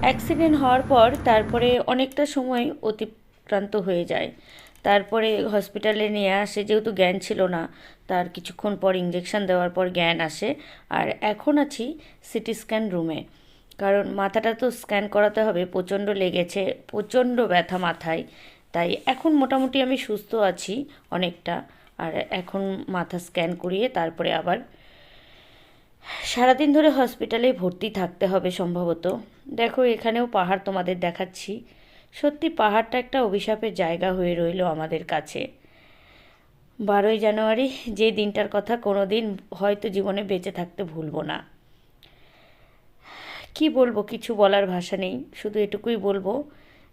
Accident হওয়ার পর তারপরে অনেকটা সময় অতিক্রান্ত হয়ে যায়। তারপরে হসপিটালে নিয়ে আসে, যেহেতু জ্ঞান ছিল না, তার কিছুক্ষণ পর ইঞ্জেকশন দেওয়ার পর জ্ঞান আসে। আর এখন আছি সিটি স্ক্যান রুমে। কারণ মাথাটা তো স্ক্যান করাতে হবে, প্রচণ্ড লেগেছে, প্রচণ্ড ব্যথা মাথায়। তাই এখন মোটামুটি আমি সুস্থ আছি অনেকটা। আর এখন মাথা স্ক্যান করিয়ে তারপরে আবার সারাদিন ধরে হসপিটালে ভর্তি থাকতে হবে সম্ভবত। দেখো, এখানেও পাহাড় তোমাদের দেখাচ্ছি। সত্যি পাহাড়টা একটা অভিশাপের জায়গা হয়ে রইল আমাদের কাছে। বারোই জানুয়ারি, যে দিনটার কথা কোনো দিন হয়তো জীবনে বেঁচে থাকতে ভুলবো না। কি বলব, কিছু বলার ভাষা নেই, শুধু এটুকুই বলব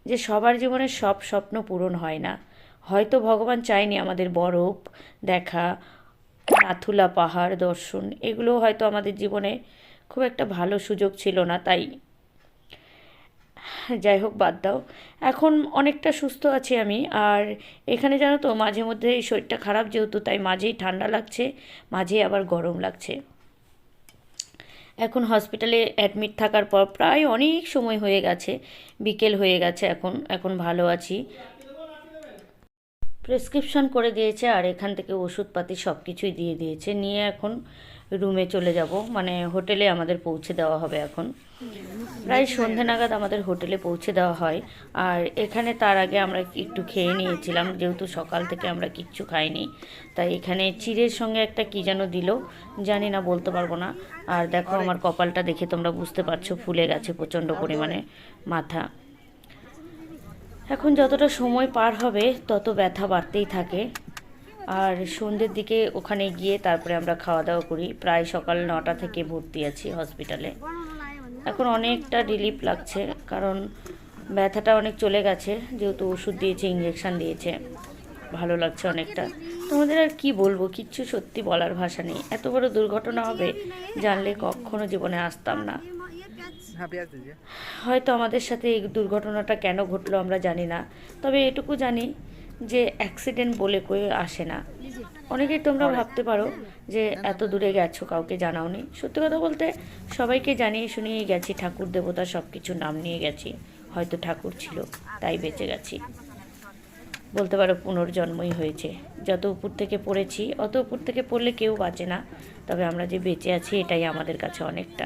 যে সবার জীবনে সব স্বপ্ন পূরণ হয় না। হয়তো ভগবান চায়নি আমাদের বরফ দেখা নাথুলা পাহাড়, দর্শন, এগুলো হয়তো আমাদের জীবনে খুব একটা ভালো সুযোগ ছিল না, তাই। যাই হোক, বাদ দাও। এখন অনেকটা সুস্থ আছি আমি, আর এখানে জানো তো, মাঝে মধ্যে এই শরীরটা খারাপ যেহেতু, তাই মাঝেই ঠান্ডা লাগছে, মাঝেই আবার গরম লাগছে। এখন হসপিটালে অ্যাডমিট থাকার পর প্রায় অনেক সময় হয়ে গেছে, বিকেল হয়ে গেছে এখন এখন ভালো আছি। প্রেসক্রিপশন করে দিয়েছে আর এখান থেকে ওষুধপাতি সব কিছুই দিয়ে দিয়েছে। নিয়ে এখন রুমে চলে যাব। মানে হোটেলে আমাদের পৌঁছে দেওয়া হবে এখন। প্রায় সন্ধে নাগাদ আমাদের হোটেলে পৌঁছে দেওয়া হয়। আর এখানে তার আগে আমরা একটু খেয়ে নিয়েছিলাম। যেহেতু সকাল থেকে আমরা কিচ্ছু খাইনি, তাই এখানে চিড়ের সঙ্গে একটা কী যেন দিল, জানি না, বলতে পারব না। আর দেখো, আমার কপালটা দেখে তোমরা বুঝতে পারছ, ফুলে গেছে প্রচণ্ড পরিমাণে মাথা। এখন যতটা সময় পার হবে, তত ব্যথা বাড়তেই থাকে। আর সন্ধ্যের দিকে ওখানে গিয়ে তারপরে আমরা খাওয়া দাওয়া করি। প্রায় সকাল নটা থেকে ভর্তি আছি হসপিটালে। এখন অনেকটা রিলিফ লাগছে, কারণ ব্যথাটা অনেক চলে গেছে, যেহেতু ওষুধ দিয়েছে ইঞ্জেকশান দিয়েছে। ভালো লাগছে অনেকটা। তোমাদের আর কি বলব, কিচ্ছু সত্যি বলার ভাষা নেই। এত বড় দুর্ঘটনা হবে, জানলে কখনো জীবনে আসতাম না। হয়তো আমাদের সাথে এই দুর্ঘটনাটা কেন ঘটলো আমরা জানি না। তবে এটুকু জানি যে অ্যাক্সিডেন্ট বলে কয়ে আসে না। অনেকেই তোমরা ভাবতে পারো যে এত দূরে গেছো কাউকে জানাওনি। সত্যি কথা বলতে সবাইকে জানিয়ে শুনিয়ে গেছি ঠাকুর দেবতা সব কিছু নাম নিয়ে গেছি। হয়তো ঠাকুর ছিল তাই বেঁচে গেছি। বলতে পারো পুনর্জন্মই হয়েছে। যত উপর থেকে পড়েছি অত উপর থেকে পড়লে কেউ বাঁচে না। তবে আমরা যে বেঁচে আছি এটাই আমাদের কাছে অনেকটা।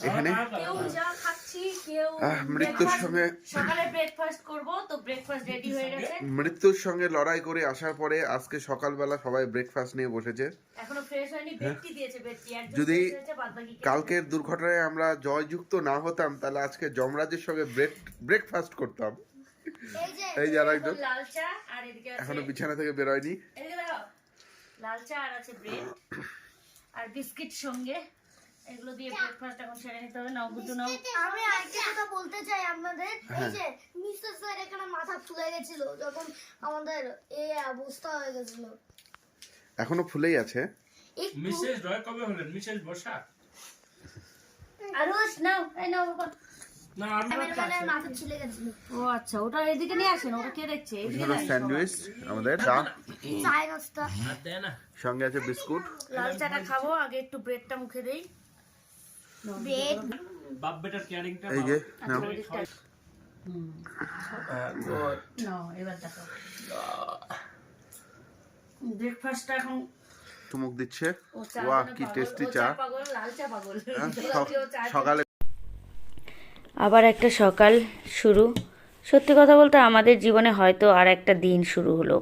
এখানে? কেউ যা খাচ্ছি কেউ আহ, মৃত্যুর সঙ্গে সকালে ব্রেকফাস্ট করব তো ব্রেকফাস্ট রেডি হয়ে গেছে। মৃত্যুর সঙ্গে লড়াই করে আসার পরে আজকে সকালবেলা সবাই ব্রেকফাস্ট নিয়ে বসেছে। এখনও ফ্রেশ হয়নি ব্যক্তি দিয়েছে ব্যক্তি হ্যাঁ। যদি কালকের দুর্ঘটনায় আমরা জয়যুক্ত না হতাম তাহলে আজকে যমরাজের সঙ্গে ব্রেক ব্রেকফাস্ট করতাম। এই যে আর একজন লাল চা আর এদিকে আছে এখনও বিছানা থেকে বেরোয়নি। এদিকে লাল চা আর আছে ব্রেড আর বিস্কিট সঙ্গে। এগুলো দিয়ে ব্রেকফাস্ট এখন সেরে নিতে হবে নাও নাও। আমি আরেকটা কথা বলতে চাই আপনাদের এই যে মিস্টার স্যার এখানে মাথা ফুলে গেছিল যখন আমাদের এই অবস্থা হয়ে গেছিল। এখনও ফুলেই আছে। মিসেস রয় কবে হলেন? মিসেস বসা আরুষ নাও এই নাও বাবা। না আমি মাথা ছিলে গেছিল। ও আচ্ছা ওটা এদিকে নিয়ে আসেন ওটা কে দেখছে? এদিকে হলো স্যান্ডউইচ আমাদের চা। চায় নাস্তা। সঙ্গে আছে বিস্কুট। লাল চাটা খাব আগে একটু ব্রেডটা মুখে দেই। ব্রেড বাপ বেটার কেয়ারিংটা এই যে নাও। ওদিকটা নাও এবার দেখো। ব্রেকফাস্টটা এখন চুমুক দিচ্ছে। ওয়াহ কি টেস্টি ও চা। পাগল লাল চা পাগল। হ্যাঁ, যদিও চা সকালে আবার একটা সকাল শুরু। সত্যি কথা বলতে আমাদের জীবনে হয়তো আর একটা দিন শুরু হলো।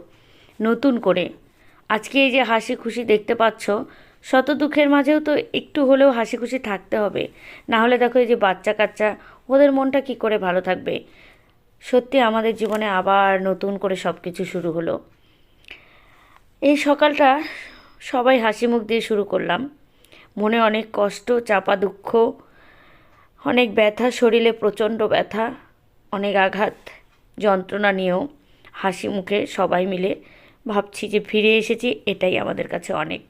নতুন করে। আজকে এই যে হাসি খুশি দেখতে পাচ্ছ শত দুঃখের মাঝেও তো একটু হলেও হাসি খুশি থাকতে হবে। না হলে দেখো এই যে বাচ্চা কাচ্চা ওদের মনটা কি করে ভালো থাকবে? সত্যি আমাদের জীবনে আবার নতুন করে সব কিছু শুরু হলো। এই সকালটা সবাই হাসি মুখ দিয়ে শুরু করলাম। মনে অনেক কষ্ট, চাপা দুঃখ, অনেক ব্যথা, শরীরে প্রচণ্ড ব্যথা, অনেক আঘাত, যন্ত্রণা নিয়েও হাসি মুখে সবাই মিলে ভাবছি যে ফিরে এসেছি, এটাই আমাদের কাছে অনেক।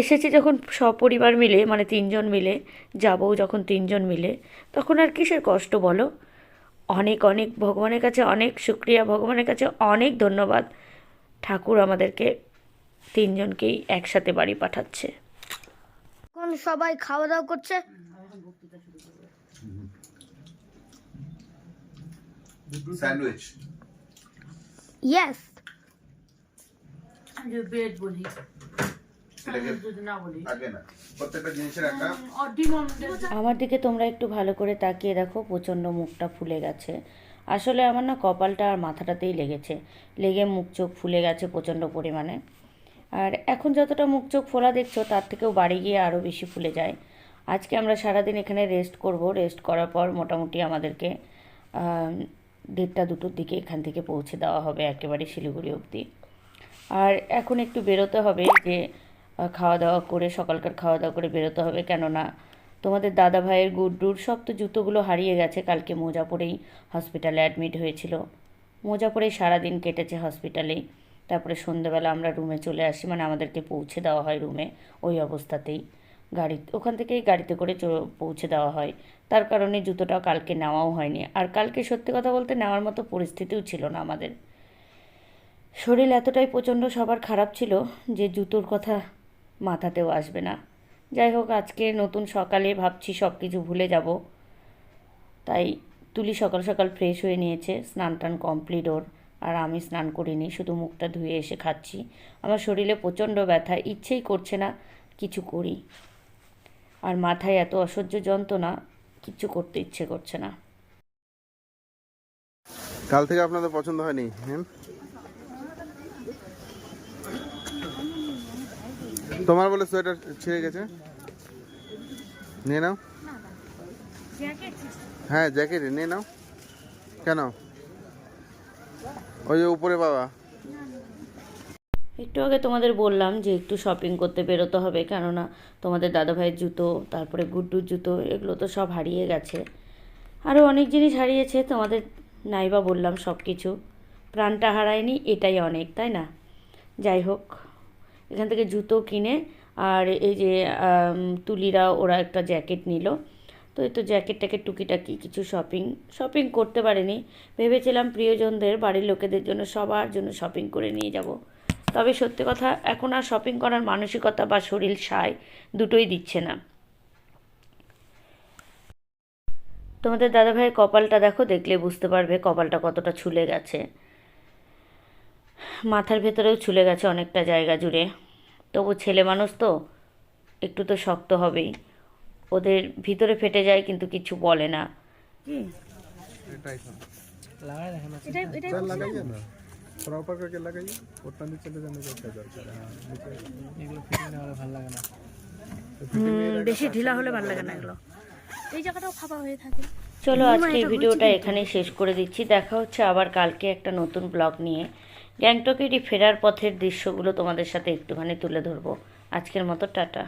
এসেছি যখন সপরিবার মিলে মানে তিনজন মিলে যাব যখন তিনজন মিলে তখন আর কিসের কষ্ট বলো? অনেক অনেক ভগবানের কাছে অনেক শুক্রিয়া ভগবানের কাছে অনেক ধন্যবাদ। ঠাকুর আমাদেরকে তিনজনকেই একসাথে বাড়ি পাঠাচ্ছে। এখন সবাই খাওয়া দাওয়া করছে। স্যান্ডউইচ। ইয়েস এটাকে আগে না। প্রত্যেকটা জিনিসের একটা আমার দিকে তোমরা একটু ভালো করে তাকিয়ে দেখো প্রচণ্ড মুখটা ফুলে গেছে। আসলে আমার না কপালটা আর মাথাটাতেই লেগেছে। লেগে মুখ চোখ ফুলে গেছে প্রচণ্ড পরিমাণে। আর এখন যতটা মুখ চোখ ফোলা দেখছ তার থেকেও বাড়ি গিয়ে আরও বেশি ফুলে যায়। আজকে আমরা সারাদিন এখানে রেস্ট করব। রেস্ট করার পর মোটামুটি আমাদেরকে দেড়টা দুটোর দিকে এখান থেকে পৌঁছে দেওয়া হবে একেবারে শিলিগুড়ি অবধি। আর এখন একটু বেরোতে হবে যে খাওয়া দাওয়া করে, সকালকার খাওয়া দাওয়া করে বেরোতে হবে। কেননা তোমাদের দাদা ভাইয়ের গুড্ডুর সব তো জুতোগুলো হারিয়ে গেছে। কালকে মোজা পরেই হসপিটালে অ্যাডমিট হয়েছিল। মোজা পরেই সারাদিন কেটেছে হসপিটালেই তারপরে সন্ধেবেলা আমরা রুমে চলে আসি। মানে আমাদেরকে পৌঁছে দেওয়া হয় রুমে ওই অবস্থাতেই। গাড়ি, ওখান থেকেই গাড়িতে করে পৌঁছে দেওয়া হয়। তার কারণে জুতোটাও কালকে নেওয়াও হয়নি। আর কালকে সত্যি কথা বলতে নেওয়ার মতো পরিস্থিতিও ছিল না আমাদের। শরীর এতটাই প্রচণ্ড সবার খারাপ ছিল যে জুতোর কথা মাথাতেও আসবে না। যাই হোক, আজকে নতুন সকালে ভাবছি সব কিছু ভুলে যাব। তাই তুলি সকাল সকাল ফ্রেশ হয়ে নিয়েছে, স্নান টান কমপ্লিট ওর। আর আমি স্নান করিনি, শুধু মুখটা ধুয়ে এসে খাচ্ছি। আমার শরীরে প্রচণ্ড ব্যথা, ইচ্ছেই করছে না কিছু করি। আর মাথায় এত অসহ্য যন্ত্রণা কিচ্ছু করতে ইচ্ছে করছে না। কাল থেকে আপনাদের পছন্দ হয়নি হ্যাঁ তোমার বলে সোয়েটার ছিঁড়ে গেছে। নিয়ে নাও। হ্যাঁ জ্যাকেট নিয়ে নাও। কেন? ওই যে উপরে বাবা। একটু আগে তোমাদের বললাম যে একটু শপিং করতে বেরোতে হবে, কেননা তোমাদের দাদাভাইয়ের জুতো, তারপরে গুড্ডুর জুতো, এগুলো তো সব হারিয়ে গেছে। আরও অনেক জিনিস হারিয়েছে, তোমাদের নাইবা বললাম সব কিছু প্রাণটা হারায়নি, এটাই অনেক, তাই না? যাই হোক। এখান থেকে জুতো কিনে আর এই যে তুলিরা ওরা একটা জ্যাকেট নিল। তো এই তো জ্যাকেট ট্যাকেট টুকিটাকি কিছু শপিং শপিং করতে পারিনি। ভেবেছিলাম প্রিয়জনদের বাড়ির লোকেদের জন্য সবার জন্য শপিং করে নিয়ে যাব। তবে সত্যি কথা, এখন আর শপিং করার মানসিকতা বা শরীর সায় দুটোই দিচ্ছে না। তোমাদের দাদাভাইয়ের কপালটা দেখো, দেখলে বুঝতে পারবে কপালটা কতটা ছুলে গেছে। মাথার ভেতরেও ছুলে গেছে অনেকটা জায়গা জুড়ে। তবু ছেলে মানুষ তো একটু তো শক্ত হবেই। ওদের ভিতরে ফেটে যায় কিন্তু কিছু বলে না। বেশি ঢিলা হলে ভালো লাগে না এগুলো। চলো আজকে ভিডিওটা এখানেই শেষ করে দিচ্ছি। দেখা হচ্ছে আবার কালকে একটা নতুন ব্লগ নিয়ে। গ্যাংটকেরই ফেরার পথের দৃশ্যগুলো তোমাদের সাথে একটুখানি তুলে ধরবো। আজকের মতো টাটা।